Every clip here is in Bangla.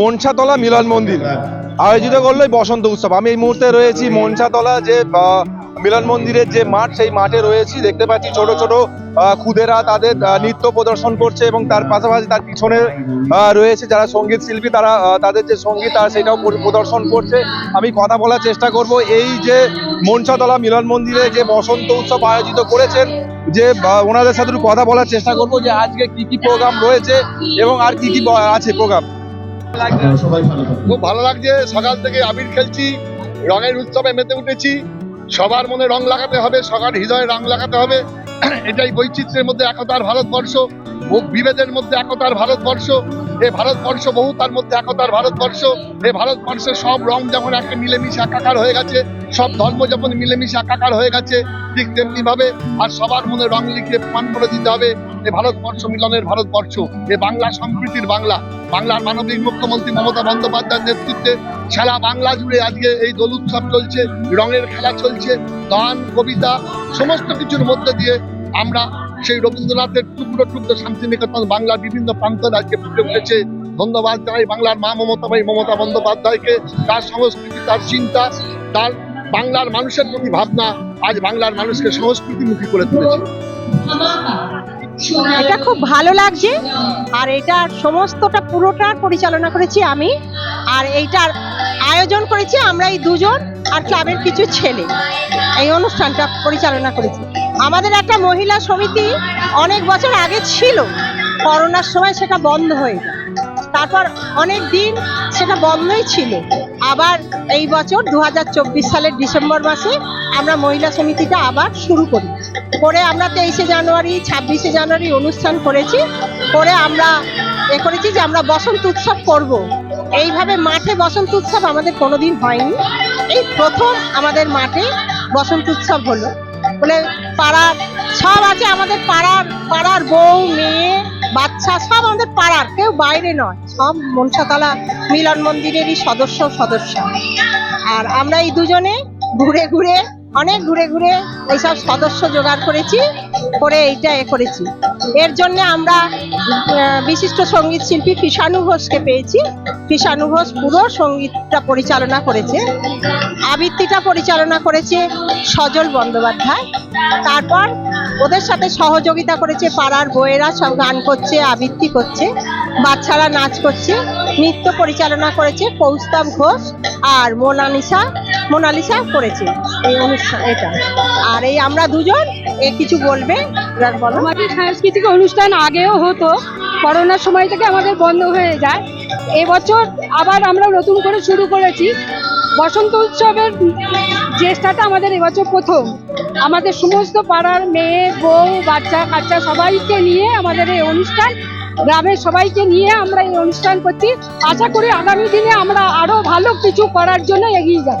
মনসাতলা মিলন মন্দির। আয়োজিত করল বসন্ত উৎসব। আমি এই মুহূর্তে রয়েছি মনসাতলা যে মিলন মন্দিরের যে মাঠ সেই মাঠে রয়েছি। দেখতে পাচ্ছি ছোট ছোট খুদেরা তাদের নৃত্য প্রদর্শন করছে এবং তার পাশাপাশি তার পিছনে রয়েছে যারা সংগীত শিল্পী তারা তাদের যে সংগীত তারা সেটাও প্রদর্শন করছে। আমি কথা বলার চেষ্টা করব। এই যে মনসাতলা মিলন মন্দিরে যে বসন্ত উৎসব আয়োজিত করেছেন যে ওনাদের সাথে একটু কথা বলার চেষ্টা করব যে আজকে কি কি প্রোগ্রাম রয়েছে এবং আর কি কি আছে প্রোগ্রাম। খুব ভালো লাগছে। সকাল থেকে আবির খেলছি রঙের উৎসবে মেতে উঠেছি। সবার মনে রং লাগাতে হবে সবার হৃদয়ে রং লাগাতে হবে। এটাই বৈচিত্র্যের মধ্যে একতার ভারতবর্ষ বিভেদের মধ্যে একতার ভারতবর্ষ। এ ভারতবর্ষ বহুতার মধ্যে একতার ভারতবর্ষ। এ ভারতবর্ষের সব রং যেমন একটা মিলেমিশে একাকার হয়ে গেছে সব ধর্ম যেমন মিলেমিশে একাকার হয়ে গেছে ঠিক তেমনি ভাবে আর সবার মনে রং লিখে প্রমাণ করে দিতে হবে। এ ভারতবর্ষ মিলনের ভারতবর্ষ, এ বাংলা সম্প্রীতির বাংলা, বাংলার মানবিক মুখ্যমন্ত্রী মমতা বন্দ্যোপাধ্যায়ের নেতৃত্বে সারা বাংলা জুড়ে আজকে এই দোল উৎসব চলছে, রঙের খেলা চলছে, গান, কবিতা, সমস্ত কিছুর মধ্যে দিয়ে আমরা সেই রবীন্দ্রনাথের টুকরো টুকরো শান্তিনিকেতন বাংলার বিভিন্ন প্রান্ত আজকে ফুটে উঠেছে। ধন্যবাদ জানাই বাংলার মা মমতা মমতাবাই মমতা বন্দ্যোপাধ্যায়কে, তার সংস্কৃতি, তার চিন্তা, তার বাংলার মানুষের প্রতি ভাবনা, আজ বাংলার মানুষকে সংস্কৃতিমুখী করে তুলেছে। এটা খুব ভালো লাগছে। আর এটা সমস্তটা পুরোটা পরিচালনা করেছি আমি। আর এইটার আয়োজন করেছি আমরা এই দুজন আর ক্লাবের কিছু ছেলে। এই অনুষ্ঠানটা পরিচালনা করেছি। আমাদের একটা মহিলা সমিতি অনেক বছর আগে ছিল। করোনার সময় সেটা বন্ধ হয়ে যায়। তারপর অনেক দিন সেটা বন্ধই ছিল। আবার এই বছর দু হাজার চব্বিশ সালের ডিসেম্বর মাসে আমরা মহিলা সমিতিটা আবার শুরু করি। করে আমরা তেইশে জানুয়ারি, ছাব্বিশে জানুয়ারি অনুষ্ঠান করেছি। করে আমরা এ করেছি যে আমরা বসন্ত উৎসব করব। এইভাবে মাঠে বসন্ত উৎসব আমাদের কোনোদিন হয়নি। এই প্রথম আমাদের মাঠে বসন্ত উৎসব হলো। বলে পাড়ার, সব আছে আমাদের পাড়ার পাড়ার বউ, মেয়ে বাচ্চা সব আমাদের পাড়ার, কেউ বাইরে নয়। সব মনসাতলা মিলন মন্দিরেরই সদস্য সদস্য। আর আমরা এই দুজনে ঘুরে ঘুরে অনেক ঘুরে ঘুরে এইসব সদস্য জোগাড় করেছি, করে এইটা এ করেছি। এর জন্য আমরা বিশিষ্ট সংগীত শিল্পী কৃষাণু ঘোষকে পেয়েছি। কৃষাণু ঘোষ পুরো সঙ্গীতটা পরিচালনা করেছে। আবৃত্তিটা পরিচালনা করেছে সজল বন্দ্যোপাধ্যায়। তারপর ওদের সাথে সহযোগিতা করেছে পাড়ার বইয়েরা সব গান করছে, আবৃত্তি করছে, বাচ্চারা নাচ করছে। নৃত্য পরিচালনা করেছে কৌস্তব ঘোষ আর মোনালিসা। মোনালিসা করেছে। এই অনুষ্ঠান, এটা। আর এই আমরা দুজন, এ কিছু বলবে? আমাদের সাংস্কৃতিক অনুষ্ঠান আগেও হতো। করোনার সময় থেকে আমাদের বন্ধ হয়ে যায়। এবছর আবার আমরা নতুন করে শুরু করেছি। বসন্ত উৎসবের চেষ্টাটা আমাদের এবছর প্রথম। আমাদের সমস্ত পাড়ার মেয়ে, বউ, বাচ্চা, কাচ্চা সবাইকে নিয়ে আমাদের এই অনুষ্ঠান, গ্রামের সবাইকে নিয়ে আমরা এই অনুষ্ঠান করছি। আশা করি আগামী দিনে আমরা আরও ভালো কিছু করার জন্য এগিয়ে যাব।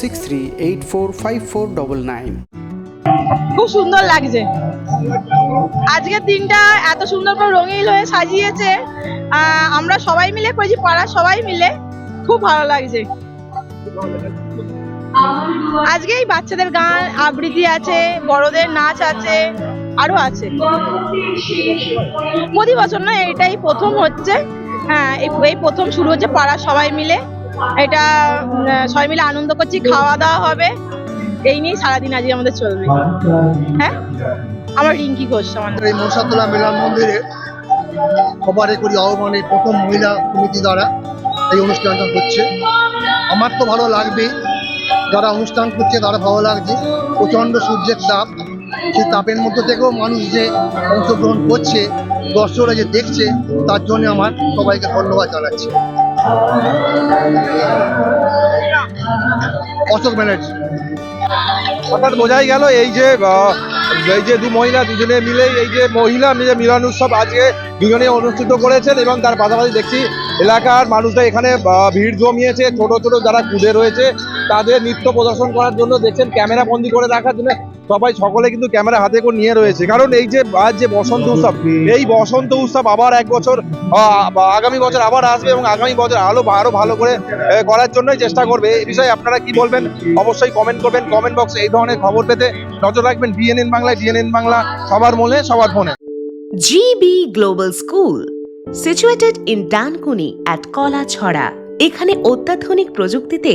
six three eight four five four double nine খুব সুন্দর লাগছে। আজকের দিনটা এত সুন্দর করে রঙিন হয়ে সাজিয়েছে। আমরা সবাই মিলে করেছি, পাড়ার সবাই মিলে। খুব ভালো লাগছে। আজকে এই বাচ্চাদের গান, আবৃত্তি আছে, বড়দের নাচ আছে, আরও আছে। প্রতি বছর না, এটাই প্রথম হচ্ছে। হ্যাঁ এই প্রথম শুরু হচ্ছে পাড়ার সবাই মিলে। এটা সবাই মিলে আনন্দ করছি, খাওয়া দাওয়া হবে। এই নিয়েই সারাদিন আজকে আমাদের চলবে। হ্যাঁ? আমার রিঙ্কি ঘোষ আমার। এই মনসাতলা মিলন মন্দিরে সবারে করি আহ্বানে প্রথম মহিলা সমিতি দ্বারা এই অনুষ্ঠানটা হচ্ছে। আমার তো ভালো লাগবেই যারা অনুষ্ঠান করছে তারা ভালো লাগছে। প্রচণ্ড সূর্যের তাপ, সেই তাপের মধ্যে থেকেও মানুষ যে অংশগ্রহণ করছে, দর্শকরা যে দেখছে, তার জন্য আমার সবাইকে ধন্যবাদ জানাচ্ছি। অশোক ব্যানার্জি। অর্থাৎ বোঝাই গেল এই যে এই যে দু মহিলা দুজনে মিলে, এই যে মহিলা মিলে মিলন উৎসব আজকে দুজনে অনুষ্ঠিত করেছেন এবং তার পাশাপাশি দেখছি এলাকার মানুষরা এখানে ভিড় জমিয়েছে, ছোট ছোট যারা কুদে রয়েছে, তাদের নৃত্য প্রদর্শন করার জন্য দেখছেন, ক্যামেরা বন্দি করে রাখার জন্য সবাই সকলে কিন্তু ক্যামেরা হাতে করে নিয়ে রয়েছে। কারণ এই যে আজ যে বসন্ত উৎসব এই বসন্ত উৎসব আবার এক বছর আগামী বছর আবার আসবে এবং আগামী বছর আরও আরও ভালো করে করার জন্যই চেষ্টা করবে। এই বিষয়ে আপনারা কি বলবেন? অবশ্যই কমেন্ট করবেন। কমেন্ট বক্সে এই ধরনের খবর পেতে নজর রাখবেন ডিএনএন বাংলা ডিএনএন বাংলা সবার মনে সবার ফোনে GB Global School, situated in Dankuni at Kolachhara. এখানে অত্যাধুনিক প্রযুক্তিতে